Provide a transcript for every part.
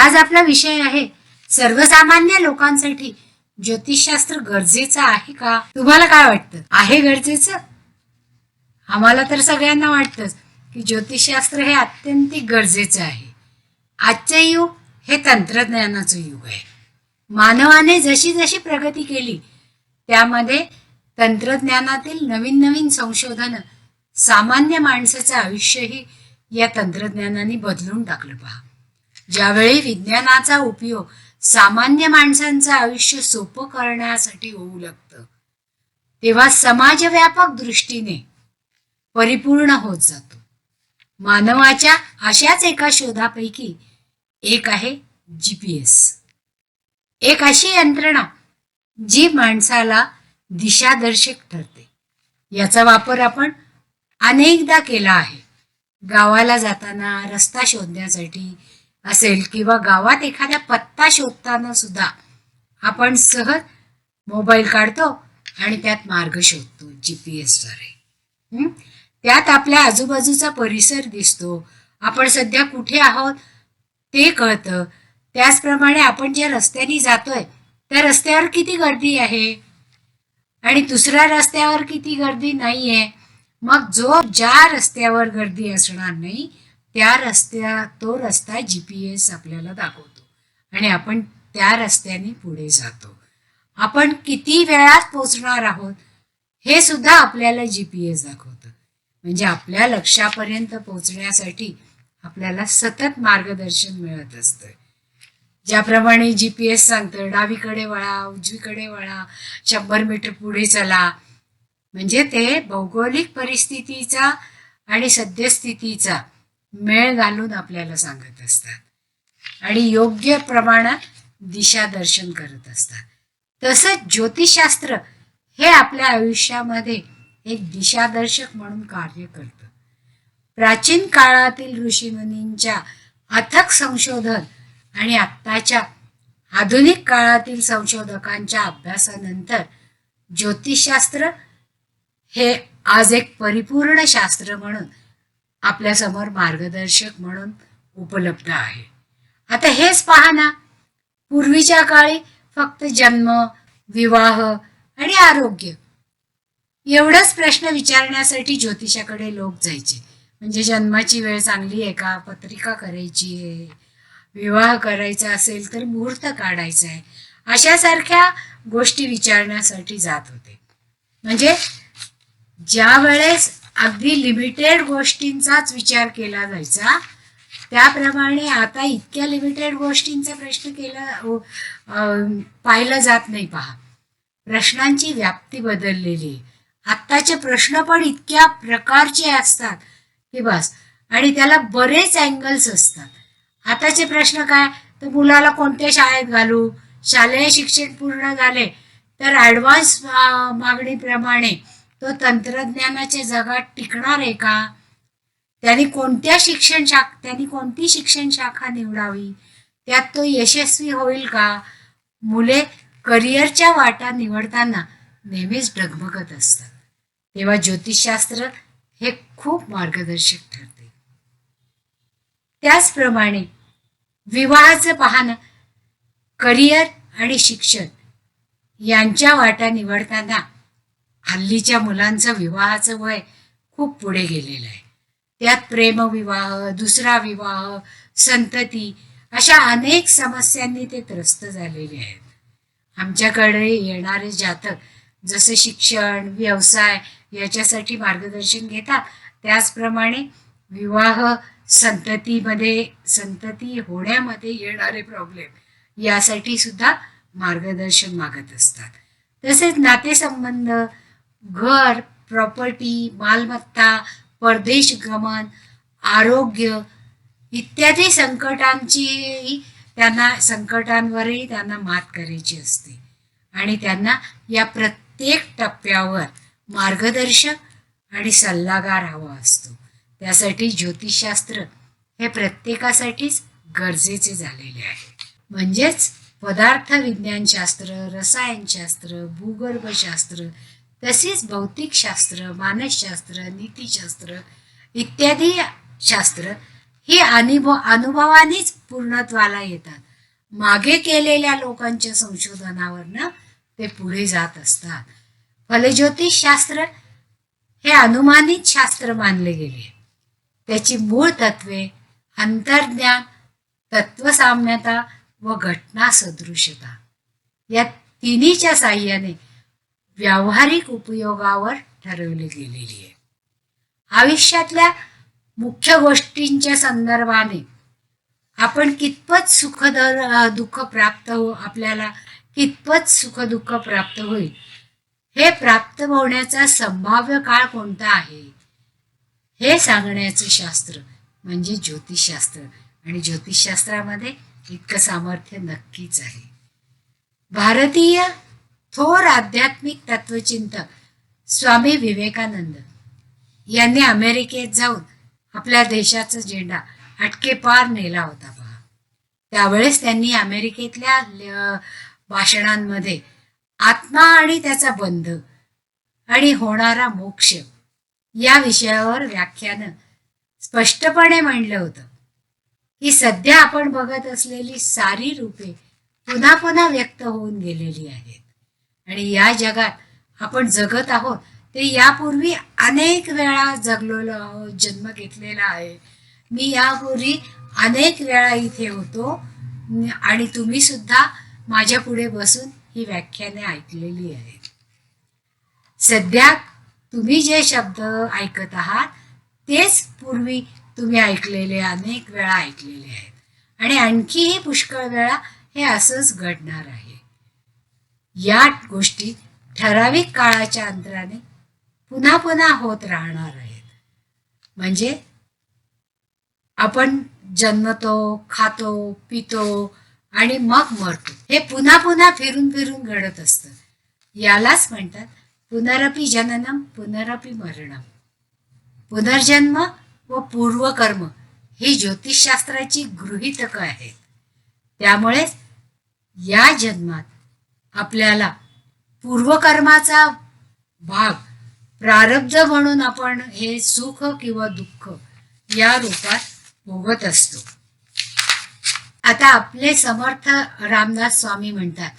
आज आपला विषय आहे सर्वसामान्य लोकांसाठी ज्योतिषशास्त्र गरजेचं आहे का? तुम्हाला काय वाटतं? आहे गरजेचं? आम्हाला तर सगळ्यांना वाटतंच की ज्योतिषशास्त्र हे अत्यंत गरजेचं आहे. आजचे युग हे तंत्रज्ञानाचं युग आहे. मानवाने जशी जशी प्रगती केली त्यामध्ये तंत्रज्ञानातील नवीन नवीन संशोधनं सामान्य माणसाचं आयुष्यही या तंत्रज्ञानाने बदलून टाकलं पहा. ज्यावेळी विज्ञानाचा उपयोग सामान्य माणसांचं आयुष्य सोपं करण्यासाठी होऊ लागतं तेव्हा समाजव्यापक दृष्टीने परिपूर्ण होत जातो. मानवाच्या अशाच एका शोधापैकी एक आहे जी पी एस. एक अशी यंत्रणा जी माणसाला दिशादर्शक ठरते. याचा वापर आपण अनेकदा केला आहे. गावाला जाताना रस्ता शोधण्यासाठी असेल किंवा गावात एखादा पत्ता शोधताना सुद्धा आपण सहज मोबाईल काढतो आणि त्यात मार्ग शोधतो जी पी एसद्वारे त्यात आपल्या आजूबाजूचा परिसर दिसतो. आपण सध्या कुठे आहोत ते कळतं. त्याचप्रमाणे आपण ज्या रस्त्याने जातोय त्या रस्त्यावर किती गर्दी आहे? आणि दुसऱ्या रस्त्यावर किती गर्दी नाही आहे मग जो ज्या रस्त्यावर गर्दी असणार नाही त्या रस्त्या तो रस्ता जी पी एस आपल्याला दाखवतो. आणि आपण त्या रस्त्याने पुढे जातो. आपण किती वेळात पोचणार आहोत हे सुद्धा आपल्याला जी पी एस दाखवतं. म्हणजे आपल्या लक्षापर्यंत पोचण्यासाठी आपल्याला सतत मार्गदर्शन मिळत असतं ज्याप्रमाणे जी पी एस सांगतं डावीकडे वळा उजवीकडे वळा शंभर मीटर पुढे चला. म्हणजे ते भौगोलिक परिस्थितीचा आणि सद्यस्थितीचा मेळ घालून आपल्याला सांगत असतात. आणि योग्य प्रमाणात दिशादर्शन करत असतात. तसंच ज्योतिषशास्त्र हे आपल्या आयुष्यामध्ये एक दिशादर्शक म्हणून कार्य करतं. प्राचीन काळातील ऋषीमुनींच्या अथक संशोधन आणि आत्ताच्या आधुनिक काळातील संशोधकांच्या अभ्यासानंतर ज्योतिषशास्त्र हे आज एक परिपूर्ण शास्त्र म्हणून आपल्यासमोर मार्गदर्शक म्हणून उपलब्ध आहे. आता हेच पहा ना पूर्वीच्या काळी फक्त जन्म विवाह आणि आरोग्य एवढंच प्रश्न विचारण्यासाठी ज्योतिषाकडे लोक जायचे. म्हणजे जन्माची वेळ चांगली आहे का? पत्रिका करायची आहे. विवाह करायचा असेल तर मुहूर्त काढायचा आहे. अशासारख्या गोष्टी विचारण्यासाठी जात होते. म्हणजे ज्या वेळेस अगदी लिमिटेड गोष्टींचाच विचार केला जायचा. त्याप्रमाणे आता इतक्या लिमिटेड गोष्टींचा प्रश्न केला पाहिलं जात नाही पहा. प्रश्नांची व्याप्ती बदललेली. आहे आत्ताचे प्रश्न पण इतक्या प्रकारचे असतात की बस. आणि त्याला बरेच अँगल्स असतात. आताचे प्रश्न काय? तर मुलाला कोणत्या शाळेत घालू? शालेय शिक्षण पूर्ण झाले. तर ॲडव्हान्स मागणीप्रमाणे तो तंत्रज्ञानाच्या जगात टिकणार आहे का? त्यांनी कोणत्या शिक्षण शाखा त्यांनी कोणती शिक्षण शाखा निवडावी? त्यात तो यशस्वी होईल का? मुले करिअरच्या वाटा निवडताना नेहमीच डगमगत असतात. तेव्हा ज्योतिषशास्त्र हे खूप मार्गदर्शक ठरते. त्याचप्रमाणे विवाहाचं पाहणं करिअर आणि शिक्षण यांच्या वाटा निवडताना हल्लीच्या मुलांचं विवाहाचं वय खूप पुढे गेलेलं आहे. त्यात प्रेमविवाह दुसरा विवाह संतती अशा अनेक समस्यांनी ते त्रस्त झालेले आहेत. आमच्याकडे येणारे जातक जसे शिक्षण व्यवसाय याच्यासाठी मार्गदर्शन घेतात. त्याचप्रमाणे विवाह संततीमध्ये संतती होण्यामध्ये येणारे प्रॉब्लेम यासाठी सुद्धा मार्गदर्शन मागत असतात. तसेच नातेसंबंध घर प्रॉपर्टी मालमत्ता परदेश गमन आरोग्य इत्यादी संकटांची त्यांना संकटांवरही त्यांना मात करायची असते. आणि त्यांना या प्रत्येक टप्प्यावर मार्गदर्शक आणि सल्लागार हवा असतो. त्यासाठी ज्योतिषशास्त्र हे प्रत्येकासाठीच गरजेचे झालेले आहे. म्हणजेच पदार्थ विज्ञानशास्त्र रसायनशास्त्र भूगर्भशास्त्र तसेच भौतिकशास्त्र मानसशास्त्र नीतीशास्त्र इत्यादी शास्त्र ही अनुभव अनुभवानेच पूर्णत्वाला येतात. मागे केलेल्या लोकांच्या संशोधनावरनं ते पुढे जात असतात. फलज्योतिष शास्त्र हे अनुमानित शास्त्र मानले गेले. त्याची मूळ तत्वे अंतर्ज्ञान तत्वसाम्यता व घटना सदृशता या तिन्हीच्या साह्याने व्यावहारिक उपयोगावर ठरवली गेलेली आहे. आयुष्यातल्या मुख्य गोष्टींच्या संदर्भाने आपण कितपत सुख दुःख प्राप्त हो आपल्याला कितपत सुखदुःख प्राप्त होईल हे प्राप्त होण्याचा संभाव्य काळ कोणता आहे? हे सांगण्याचं शास्त्र म्हणजे ज्योतिषशास्त्र. आणि ज्योतिषशास्त्रामध्ये इतकं सामर्थ्य नक्कीच आहे. भारतीय थोर आध्यात्मिक तत्वचिंतक स्वामी विवेकानंद यांनी अमेरिकेत जाऊन आपल्या देशाचा झेंडा अटके पार नेला होता पहा. त्यावेळेस त्यांनी अमेरिकेतल्या भाषणांमध्ये आत्मा आणि त्याचा बंध आणि होणारा मोक्ष या विषयावर व्याख्यानं स्पष्टपणे मांडलं होतं. की सध्या आपण बघत असलेली सारी रूपे पुन्हा पुन्हा व्यक्त होऊन गेलेली आहेत. आणि या जगात आपण जगत आहोत ते यापूर्वी अनेक वेळा जगलेलो आहोत जन्म घेतलेला आहे. मी यापूर्वी अनेक वेळा इथे होतो आणि तुम्ही सुद्धा माझ्या पुढे बसून ही व्याख्याने ऐकलेली आहेत. सध्या तुम्ही जे शब्द ऐकत आहात तेच पूर्वी तुम्ही ऐकलेले अनेक वेळा ऐकलेले आहेत. आणि आणखीही पुष्कळ वेळा हे असंच घडणार आहे. या गोष्टी ठराविक काळाच्या अंतराने पुन्हा पुन्हा होत राहणार आहेत. म्हणजे आपण जन्मतो खातो पितो आणि मग मरतो. हे पुन्हा पुन्हा फिरून फिरून घडत असतं. यालाच म्हणतात पुनरपी जननम पुनरपी मरणम. पुनर्जन्म व पूर्वकर्म ही ज्योतिषशास्त्राची गृहितक आहेत. त्यामुळेच या जन्मात आपल्याला पूर्वकर्माचा भाग प्रारब्ध म्हणून आपण हे सुख किंवा दुःख या रूपात भोगत असतो. आता आपले समर्थ रामदास स्वामी म्हणतात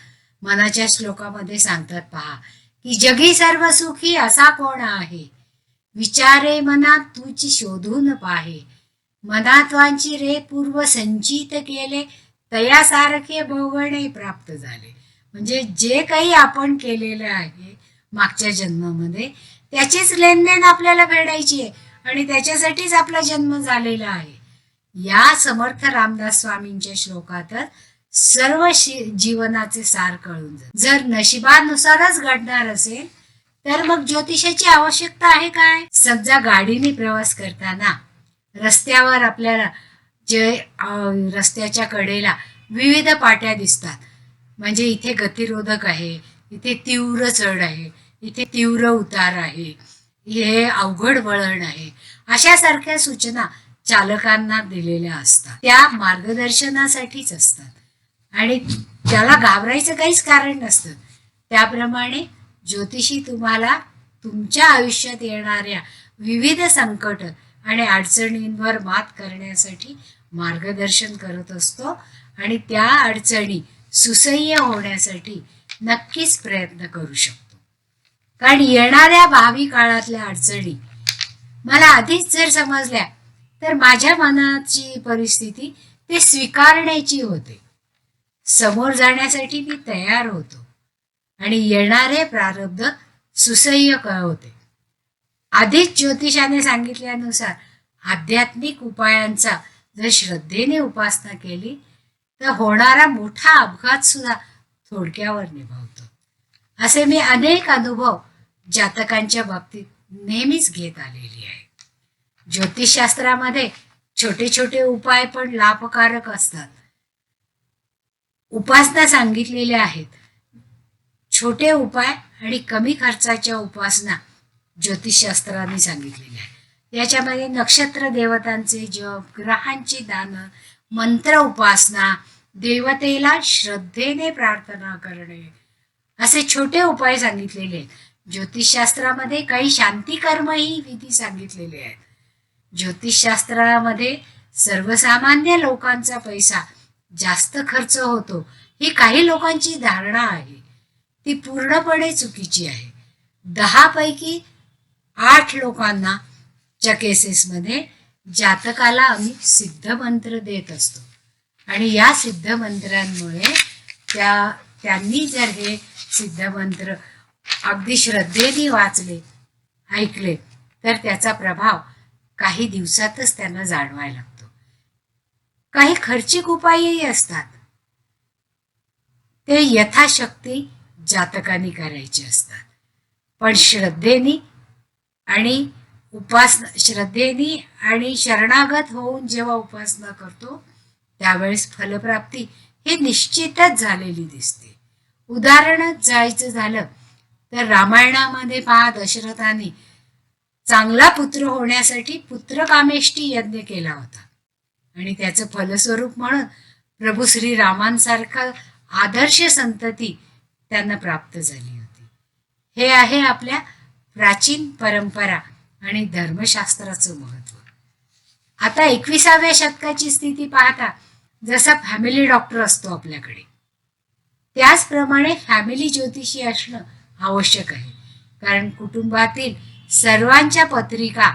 मनाच्या श्लोकामध्ये सांगतात पहा की जगी सर्व सुखी असा कोण आहे? विचारे मनात तुची शोधून पाहे. मनात्वांची रे पूर्व संचित केले तयासारखे भोगणे प्राप्त झाले. म्हणजे जे काही आपण केलेलं आहे मागच्या जन्मामध्ये त्याचीच लेनदेन आपल्याला फेडायची आहे आणि त्याच्यासाठीच आपला जन्म झालेला आहे. या समर्थ रामदास स्वामींच्या श्लोकातच सर्व जीवनाचे सार कळून जर नशिबानुसारच घडणार असेल तर मग ज्योतिषाची आवश्यकता आहे काय? समजा गाडीने प्रवास करताना रस्त्यावर आपल्याला जे रस्त्याच्या कडेला विविध पाट्या दिसतात. म्हणजे इथे गतिरोधक आहे इथे तीव्र चढ आहे इथे तीव्र उतार आहे हे अवघड वळण आहे. अशासारख्या सूचना चालकांना दिलेल्या असतात. त्या मार्गदर्शनासाठीच असतात. आणि त्याला घाबरायचं काहीच कारण नसतं. त्याप्रमाणे ज्योतिषी तुम्हाला तुमच्या आयुष्यात येणाऱ्या विविध संकट आणि अडचणींवर मात करण्यासाठी मार्गदर्शन करत असतो. आणि त्या अडचणी सुसह्य होण्यासाठी नक्कीच प्रयत्न करू शकतो. कारण येणाऱ्या भावी काळातल्या अडचणी मला आधीच जर समजल्या तर माझ्या मनाची परिस्थिती ते स्वीकारण्याची होते. समोर जाण्यासाठी मी तयार होतो आणि येणारे प्रारब्ध सुसह्य क- होते. आधीच ज्योतिषाने सांगितल्यानुसार आध्यात्मिक उपायांचा जर श्रद्धेने उपासना केली तर होणारा मोठा अपघात सुद्धा थोडक्यावर निभावतो. असे मी अनेक अनुभव जातकांच्या बाबतीत नेहमीच घेत आलेली आहे. ज्योतिषशास्त्रामध्ये छोटे छोटे उपाय पण लाभकारक असतात. उपासना सांगितलेल्या आहेत. छोटे उपाय आणि कमी खर्चाच्या उपासना ज्योतिषशास्त्राने सांगितलेल्या आहेत. याच्यामध्ये नक्षत्र देवतांचे जप ग्रहांची दानं मंत्र उपासना देवतेला श्रद्धेने प्रार्थना करणे. असे छोटे उपाय सांगितलेले आहेत. ज्योतिषशास्त्रामध्ये काही शांती कर्मही विधी सांगितलेले आहेत. ज्योतिषशास्त्रामध्ये सर्वसामान्य लोकांचा पैसा जास्त खर्च होतो ही काही लोकांची धारणा आहे. ती पूर्णपणे चुकीची आहे. दहा पैकी आठ लोकांना च्या केसेसमध्ये जातकाला आम्ही सिद्ध मंत्र देत असतो. आणि या सिद्ध मंत्रांमुळे त्या त्यांनी जर हे सिद्ध मंत्र अगदी श्रद्धेने वाचले ऐकले तर त्याचा प्रभाव काही दिवसातच त्यांना जाणवायला लागतो. काही खर्चिक उपायही असतात. ते यथाशक्ती जातकांनी करायचे असतात. पण श्रद्धेनी आणि उपासना श्रद्धेनी आणि शरणागत होऊन जेव्हा उपासना करतो त्यावेळेस फलप्राप्ती ही निश्चितच झालेली दिसते. उदाहरणच जायचं झालं तर रामायणामध्ये पहा दशरथाने चांगला पुत्र होण्यासाठी पुत्रकामेष्टी यज्ञ केला होता. आणि त्याचं फलस्वरूप म्हणून प्रभू श्री रामांसारखा आदर्श संतती त्यांना प्राप्त झाली होती. हे आहे आपल्या प्राचीन परंपरा. आणि धर्मशास्त्राचं महत्त्व आता एकविसाव्या शतकाची स्थिती पाहता जसा फॅमिली डॉक्टर असतो आपल्याकडे त्याचप्रमाणे फॅमिली ज्योतिषी असणं आवश्यक आहे. कारण कुटुंबातील सर्वांच्या पत्रिका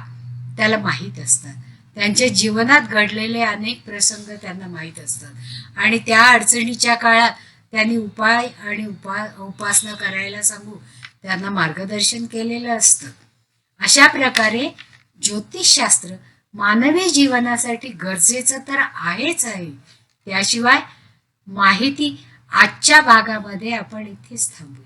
त्याला माहीत असतात. त्यांच्या जीवनात घडलेले अनेक प्रसंग त्यांना माहीत असतात. आणि त्या अडचणीच्या काळात त्यांनी उपाय आणि उपा उपासना करायला सांगू त्यांना मार्गदर्शन केलेलं असतं. अशा प्रकारे ज्योतिषशास्त्र मानवी जीवनासाठी गरजेचं तर आहेच आहे. त्याशिवाय माहिती आजच्या भागामध्ये आपण इथेच थांबू